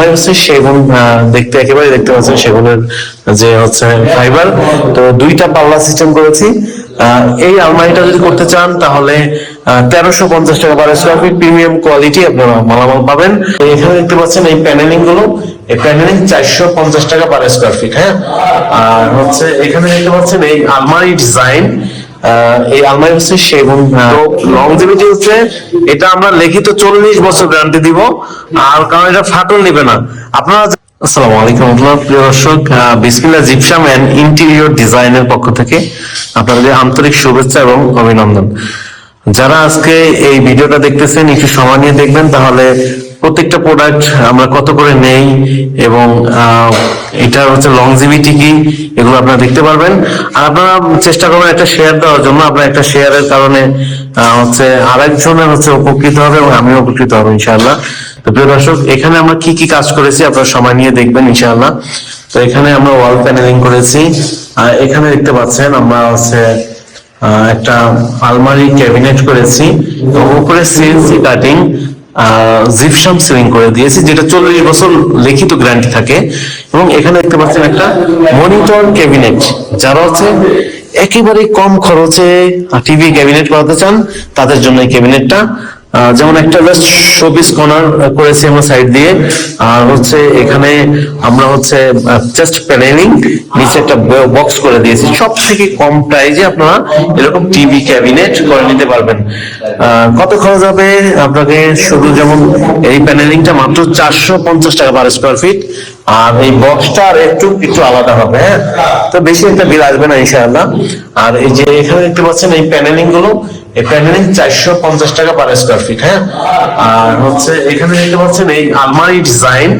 আলমারি হচ্ছে সেগুন দেখতে একেবারে দেখতে পাচ্ছেন সেগুনের যে হচ্ছে ফাইবার তো দুইটা পাল্লা সিস্টেম করেছি। এই আলমারিটা যদি করতে চান, তাহলে তেরোশো পঞ্চাশ টাকা per square feet premium quality আপনারা মালামাল পাবেন। এখানে দেখতে পাচ্ছেন এই প্যানেলিংগুলো এই প্যানেলিং চারশো পঞ্চাশ টাকা পার স্কোয়ার ফিট হ্যাঁ? আর হচ্ছে এখানে দেখতে পাচ্ছেন এই আলমারি ডিজাইন এই আলমারি হচ্ছে সেগুন। লংজিভিটি হচ্ছে এটা আমরা লিখিত চল্লিশ বছর গ্যারান্টি দিব আর কারণ এটা ফাটল নেবে না। আপনারা আসসালামু আলাইকুম প্রিয় দর্শক বিসমিল্লা জিপসাম এন্ড ইন্টেরিয়র ডিজাইনের পক্ষ থেকে আপনাদের আন্তরিক শুভেচ্ছা এবং অভিনন্দন। যারা আজকে এই ভিডিওটা দেখতেছেন একটু সময় নিয়ে দেখবেন তাহলে প্রত্যেকটা প্রোডাক্ট আমরা কত করে নেই এবং এটার হচ্ছে লংজিভিটি কি, এগুলো আপনারা দেখতে পারবেন। আর আপনারা চেষ্টা করবেন একটা শেয়ার দেওয়ার জন্য। আপনার একটা শেয়ারের কারণে হচ্ছে আরেকজনের হচ্ছে উপকৃত হবে এবং আমিও উপকৃত হব, ইনশাআল্লাহ। তো প্রিয় দর্শক, এখানে আমরা কি কি কাজ করেছি আপনারা সময় নিয়ে দেখবেন, ইনশাআল্লাহ। তো এখানে আমরা ওয়াল প্যানেলিং করেছি। আর এখানে দেখতে পাচ্ছেন আমরা হচ্ছে একটা আলমারি ক্যাবিনেট করেছি। উপরে সিএনসি কাটিং জিপসাম সিলিং করে দিয়েছি, যেটা চল্লিশ বছর লিখিত গ্যারান্টি থাকে। এবং এখানে দেখতে পাচ্ছেন একটা মনিটর ক্যাবিনেট যারা হচ্ছে একেবারে কম খরচে টিভি ক্যাবিনেট করাতে চান, তাদের জন্য এই ক্যাবিনেটটা যেমন একটা জাস্ট শোপিস কর্নার করেছি আমরা সাইড দিয়ে। আর হচ্ছে এখানে আমরা হচ্ছে জাস্ট প্যানেলিং নিচে একটা বক্স করে দিয়েছি। সব থেকে কম প্রাইজে আপনারা এরকম টিভি ক্যাবিনেট করে নিতে পারবেন। কত খরচ হবে? আপনাকে শুধু যেমন এই প্যানেলিংটা মাত্র চারশো পঞ্চাশ টাকা পার স্কোয়ার ফিট আর এই বক্সটা আর একটু একটু আলাদা হবে হ্যাঁ? তো বেশি একটা বিল আসবে না, ইনশাআল্লাহ। আর এই যে এখানে দেখতে পাচ্ছেন এই প্যানেলিংগুলো এই প্যানেলিং চারশো পঞ্চাশ টাকা পার স্কোয়ার ফিট হ্যাঁ? আর হচ্ছে এখানে দেখতে পাচ্ছেন এই আলমারি ডিজাইন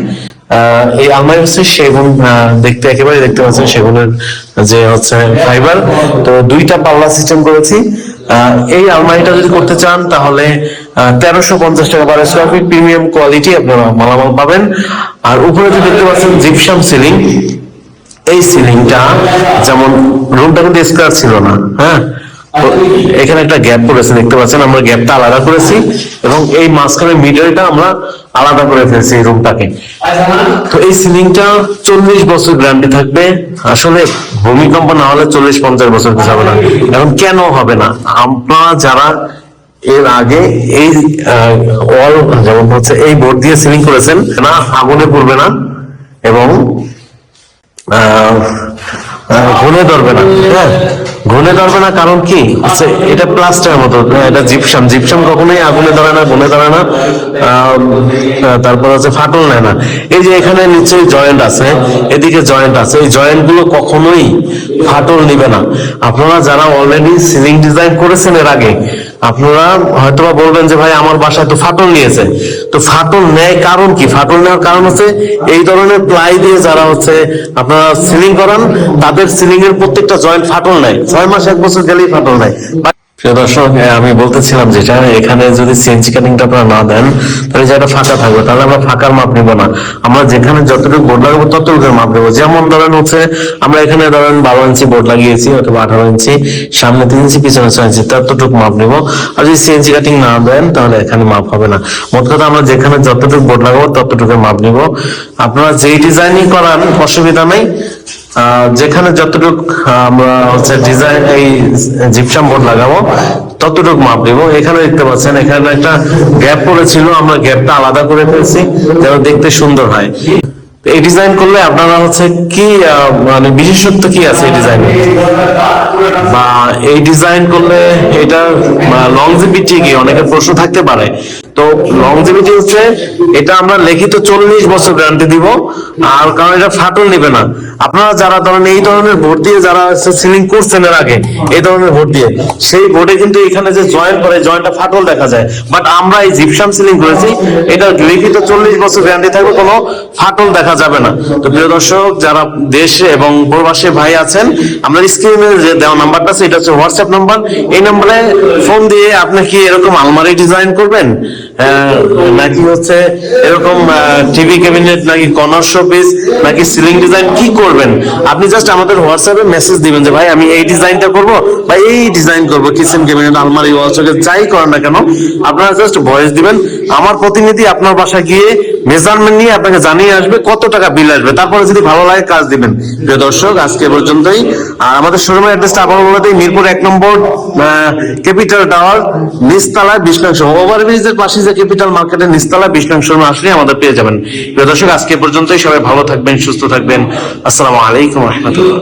এই আলমারি হচ্ছে সেগুন দেখতে একেবারে দেখতে পাচ্ছেন সেগুনের যে হচ্ছে ফাইবার তো দুইটা পাল্লা সিস্টেম করেছি। এই আলমারিটা যদি করতে চান তাহলে তেরোশো পঞ্চাশ টাকা per square feet premium quality আপনারা মালামাল পাবেন। আর উপরে যে দেখতে পাচ্ছেন জিপসাম সিলিং এই সিলিংটা যেমন রুমটা কিন্তু স্কোয়ার ছিল না হ্যাঁ? এখানে একটা গ্যাপ পড়েছে দেখতে পাচ্ছেন আমরা গ্যাপটা আলাদা করেছি এবং এই মাঝখানে মিডলটা আমরা আলাদা করে ফেলছি এই রুমটাকে তো এই সিলিংটা চল্লিশ বছর গ্যারান্টি থাকবে। আসলে ভূমিকম্প না হলে চল্লিশ পঞ্চাশ বছর হবে না। এখন কেন হবে না? আপনারা যারা এর আগে এই ওয়াল যেমন হচ্ছে এই বোর্ড দিয়ে সিলিং করেছেন না আগুনে পড়বে না এবং ঘুনে ধরবে না। হ্যাঁ ঘুনে ধরবে না কারণ কি? এটা মতো হ্যাঁ, এটা জিপসাম। জিপসাম কখনোই আগুনে ধরে না ঘুনে ধরে না তারপর হচ্ছে ফাটল নেয় না। এই যে এখানে নিচে জয়েন্ট আছে এদিকে জয়েন্ট আছে এই জয়েন্টগুলো কখনোই ফাটল নিবে না। আপনারা যারা অলরেডি সিলিং ডিজাইন করেছেন এর আগে আপনারা হয়তোবা বলবেন যে ভাই আমার বাসায় তো ফাটল নিয়েছে। তো ফাটল নেয় কারণ কি? ফাটল নেওয়ার কারণ হচ্ছে এই ধরনের প্লাই দিয়ে যারা হচ্ছে আপনারা সিলিং করান, তাদের সিলিং এর প্রত্যেকটা জয়েন্ট ফাটল নেয়। ছয় মাস, এক বছর গেলেই ফাটল নেয়। দর্শক হ্যাঁ, আমি বলতেছিলাম যেটা এখানে যদি না দেন তাহলে যেটা ফাঁকা থাকবে তাহলে আমরা ফাঁকার মাপ নিব না। আমরা যেখানে যতটুকু বোর্ড লাগাবো ততটুকুর মাপ নেব যেমন ধরেন হচ্ছে আমরা এখানে ধরেন বারো ইঞ্চি বোর্ড লাগিয়েছি অথবা আঠারো ইঞ্চি সামনে তিন ইঞ্চি পিছনে ছয় ইঞ্চি ততটুকু মাপ নেব। আর যদি সিএনজি কাটিং না দেন তাহলে এখানে মাপ হবে না। মোট কথা আমরা যেখানে যতটুকু বোর্ড লাগাবো ততটুকু মাপ নিব। আপনারা যেই ডিজাইনিং করান অসুবিধা নেই। যেখানে যতটুক আমরা হচ্ছে ডিজাইন এই জিপসাম বোর্ড লাগাবো, ততটুক মাপ নিব। এখানে দেখতে পাচ্ছেন, এখানে একটা গ্যাপ পড়েছিল, আমরা গ্যাপটা আলাদা করে ফেলছি, যেন দেখতে সুন্দর হয়। এই ডিজাইন করলে আপনারা হচ্ছে কি মানে বিশেষত্ব কি আছে এই ডিজাইনে বা এই ডিজাইন করলে এটা লংজিভিটি কি? অনেকের প্রশ্ন থাকতে পারে। তো লংজিভিটি হচ্ছে এটা আমরা লিখিত চল্লিশ বছর গ্যারান্টি দিব। আর কারণ এটা ফাটল নেবে না। আপনারা যারা ধরেন এই ধরনের ভোট দিয়ে যারা সিলিং করছেন এর আগে, এই ধরনের ভোট দিয়ে, সেই বোর্ডে কিন্তু এখানে যে জয়েন্ট করে জয়েন্টটা ফাটল দেখা যায়। বাট আমরা এই জিপসাম সিলিং করেছি, এটা লিখিত চল্লিশ বছর গ্যারান্টি থাকবে, কোনো ফাটল দেখা যাবে না। তো প্রিয় দর্শক, যারা দেশে এবং প্রবাসী ভাই আছেন আমরা স্ক্রিনে যে দেওয়া নাম্বারটা আছে, এটা হচ্ছে হোয়াটসঅ্যাপ নাম্বার এই নাম্বারে ফোন দিয়ে আপনি কি এরকম আলমারি ডিজাইন করবেন? নাকি হচ্ছে এরকম টিভি ক্যাবিনেট নাকি কর্নার শোপিস নাকি সিলিং ডিজাইন কি করবেন? আপনি জাস্ট আমাদের হোয়াটসঅ্যাপে মেসেজ দিবেন যে, ভাই, আমি এই ডিজাইনটা করব, বা এই ডিজাইন করব কিচেন ক্যাবিনেট আলমারি ওয়াল শোকেস যাই করেন না কেন, আপনারা জাস্ট ভয়েস দিবেন। আমার প্রতিনিধি আপনার বাসায় গিয়ে মেজারমেন্ট নিয়ে আপনাকে জানিয়ে আসবে, কত টাকা বিল আসবে। তারপরে যদি ভালো লাগে কাজ দিবেন। প্রিয় দর্শক, আজকে পর্যন্তই। আর আমাদের শোরুমের অ্যাড্রেসটা আবার বলে দিই, মিরপুর এক নম্বর ক্যাপিটাল টাওয়ার নিচতলায় বিষ্ণাংশ ওভারব্রিজের পাশে যে ক্যাপিটাল মার্কেটের নিচতলায় বিষ্ণাংশ আসলে আমাদের পেয়ে যাবেন। প্রিয় দর্শক, আজকে পর্যন্তই সবাই ভালো থাকবেন, সুস্থ থাকবেন। আসসালামু আলাইকুম রহমতুল্লাহ।